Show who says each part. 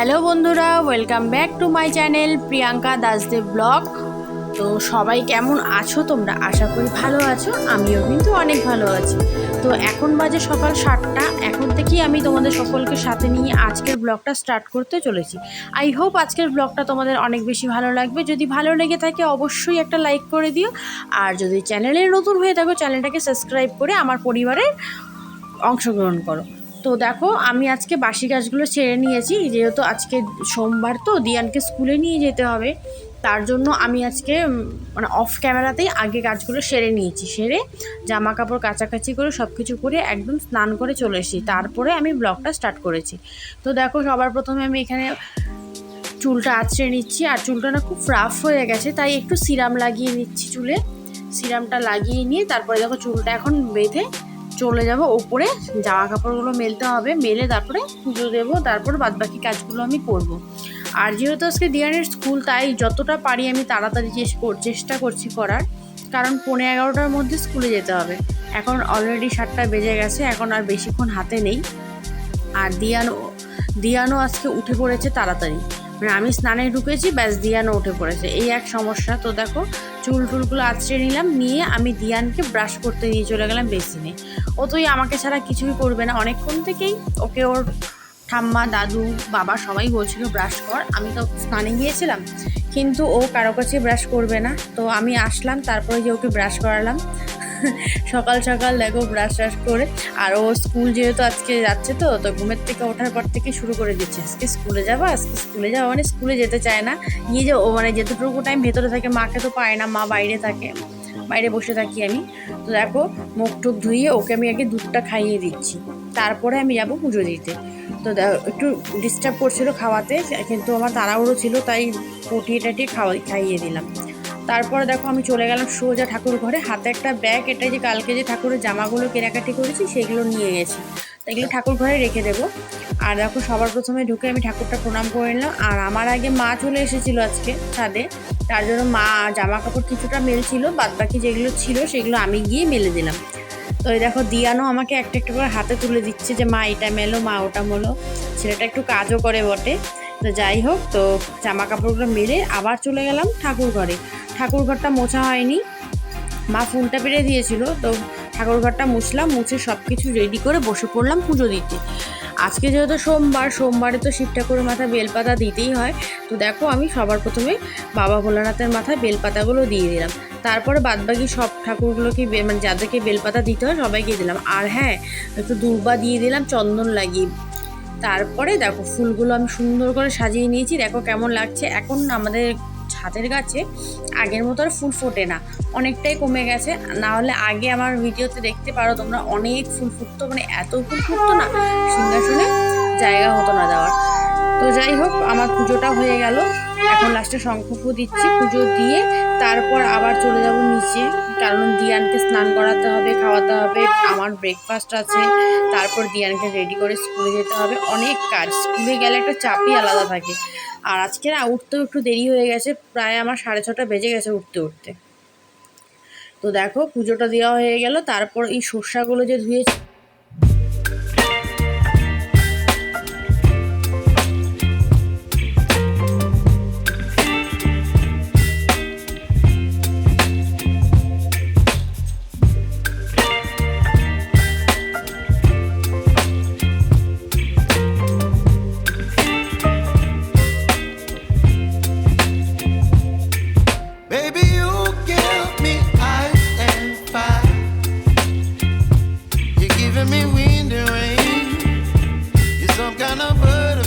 Speaker 1: Hello বন্ধুরা, welcome back to my channel Priyanka Dasdev blog. তো সবাই কেমন আছো তোমরা? আশা করি ভালো আছো, আমিও কিন্তু অনেক ভালো আছি। তো এখন বাজে সকাল সাতটা, এখন থেকেই আমি তোমাদের সকলকে সাথে নিয়ে আজকের ব্লগটা স্টার্ট করতে চলেছি। আই হোপ আজকের ব্লগটা তোমাদের অনেক বেশি ভালো লাগবে। যদি ভালো লেগে থাকে অবশ্যই একটা লাইক করে দিও। আর যদি চ্যানেলে নতুন হয়ে থাকো, চ্যানেলটাকে সাবস্ক্রাইব করে আমার পরিবারের অংশগ্রহণ করো। তো দেখো, আমি আজকে বাসি গাছগুলো ছেড়ে নিয়েছি, যেহেতু আজকে সোমবার তো, দিয়ানকে স্কুলে নিয়ে যেতে হবে। তার জন্য আমি আজকে মানে অফ ক্যামেরাতেই আগে গাছগুলো সেরে নিয়েছি, সেরে জামা কাপড় কাচাকাচি করে সব কিছু করে একদম স্নান করে চলে এসেছি। তারপরে আমি ব্লগটা স্টার্ট করেছি। তো দেখো, সবার প্রথমে আমি এখানে চুলটা আঁচড়ে নিচ্ছি, আর চুলটা না খুব রাফ হয়ে গেছে, তাই একটু সিরাম লাগিয়ে নিচ্ছি চুলে। সিরামটা লাগিয়ে নিয়ে তারপরে দেখো চুলটা এখন বেঁধে চলে যাব ওপরে, জামা কাপড়গুলো মেলতে হবে, মেলে তারপরে পুজো দেবো, তারপর বাদবাকি কাজগুলো আমি করব। আর যেহেতু আজকে দিয়ানের স্কুল তাই যতটা পারি আমি তাড়াতাড়ি চেষ্টা করছি করার, কারণ পনেরো এগারোটার মধ্যে স্কুলে যেতে হবে। এখন অলরেডি সাতটা বেজে গেছে, এখন আর বেশিক্ষণ হাতে নেই। আর দিয়ানো দিয়ানো আজকে উঠে পড়েছে তাড়াতাড়ি। মানে আমি স্নানে ঢুকেছি, ব্যাস দিয়ানো উঠে পড়েছে। এই এক সমস্যা, তো দেখো, চুল টুলগুলো আছড়ে নিলাম, নিয়ে আমি দিয়ানকে ব্রাশ করতে নিয়ে চলে গেলাম বেসিনে ও তুই আমাকে ছাড়া কিছুই করবে না। অনেকক্ষণ থেকেই ওকে ওর ঠাম্মা, দাদু, বাবা সবাই বলছিল ব্রাশ কর। আমি তো স্নানে গিয়েছিলাম, কিন্তু ও কারও কাছে ব্রাশ করবে না। তো আমি আসলাম, তারপরে যে ওকে ব্রাশ করালাম। সকাল সকাল দেখো ব্রাশ ট্রাশ করে। আর ও স্কুল যেহেতু আজকে যাচ্ছে তো তো ঘুমের থেকে ওঠার পর থেকে শুরু করে দিচ্ছে। আজকে স্কুলে যাব, আজকে স্কুলে যাব মানে স্কুলে যেতে চায় না। গিয়ে যে ও মানে যেতটুকু টাইম ভেতরে থাকে, মাকে তো পায় না, মা বাইরে থাকে। বাইরে বসে থাকি আমি। তো দেখো, মুখ টুক ধুইয়ে ওকে আমি আগে দুধটা খাইয়ে দিচ্ছি। তারপরে আমি যাব পুজো দিতে। তো একটু ডিস্টার্ব করছিল খাওয়াতে, কিন্তু আমার তাড়াহুড়ো ছিল, তাই পটিয়ে টাটিয়ে খাওয়া খাইয়ে দিলাম। তারপরে দেখো আমি চলে গেলাম সোজা ঠাকুর ঘরে। হাতে একটা ব্যাগ এটা যে কালকে যে ঠাকুরের জামাগুলো কেনাকাটি করেছি, সেগুলো নিয়ে গেছি। এগুলো ঠাকুর ঘরে রেখে দেবো। আর দেখো সবার প্রথমে ঢুকে আমি ঠাকুরটা প্রণাম করে নিলাম। আর আমার আগে মা চলে এসেছিল আজকে ছাদে। তার জন্য মা জামা কাপড় কিছুটা মেলছিল বাদ বাকি যেগুলো ছিল সেগুলো আমি গিয়ে মেলে দিলাম। তো এই দেখো দিয়ানো আমাকে একটা একটা করে হাতে তুলে দিচ্ছে যে, মা, এটা মেলো, মা, ওটা মেলো। ছেলেটা একটু কাজও করে বটে। তো যাই হোক, তো জামা কাপড়গুলো মেলে আবার চলে গেলাম ঠাকুর ঘরে। ঠাকুর ঘরটা মোছা হয়নি। মা ফুলটা পেরে দিয়েছিল, তো ঠাকুর ঘরটা মুছলাম, মুছে সব কিছু রেডি করে বসে পড়লাম পুজো দিতে। আজকে যেহেতু সোমবার, সোমবারে তো শিব ঠাকুরের মাথায় বেলপাতা দিতেই হয়। তো দেখো আমি সবার প্রথমে বাবা ভোলানাথের মাথায় বেলপাতাগুলো দিয়ে দিলাম। তারপরে বাদবাকি সব ঠাকুরগুলোকে মানে যাদেরকে বেলপাতা দিতে হয় সবাইকে দিলাম। আর হ্যাঁ একটু দুর্বা দিয়ে দিলাম, চন্দন লাগিয়ে। তারপরে দেখো ফুলগুলো আমি সুন্দর করে সাজিয়ে নিয়েছি। দেখো কেমন লাগছে। এখন আমাদের ছাদের গাছে আগের মতো আর ফুল ফোটে না। অনেকটাই কমে গেছে। না হলে আগে আমার ভিডিওতে দেখতে পারো তোমরা অনেক ফুল ফুটতো মানে এত ফুল ফুটতো না, সিংহাসনে জায়গা হতো না দেওয়ার। তো যাই হোক, আমার পুজোটা হয়ে গেল। এখন লাস্টে শঙ্খপু দিচ্ছি, পুজো দিয়ে তারপর আবার চলে যাব নিচে। কারণ দিয়ানকে স্নান করাতে হবে, খাওয়াতে হবে। আমার ব্রেকফাস্ট আছে। তারপর দিয়ানকে রেডি করে স্কুলে যেতে হবে। অনেক কাজ। স্কুলে গেলে একটা চাপই আলাদা থাকে। আর আজকে না উঠতেও একটু দেরি হয়ে গেছে, প্রায় আমার সাড়ে ছটা বেজে গেছে উঠতে উঠতে। তো দেখো পুজোটা দেওয়া হয়ে গেল, তারপর এই সর্ষাগুলো যে ধুয়েছি
Speaker 2: word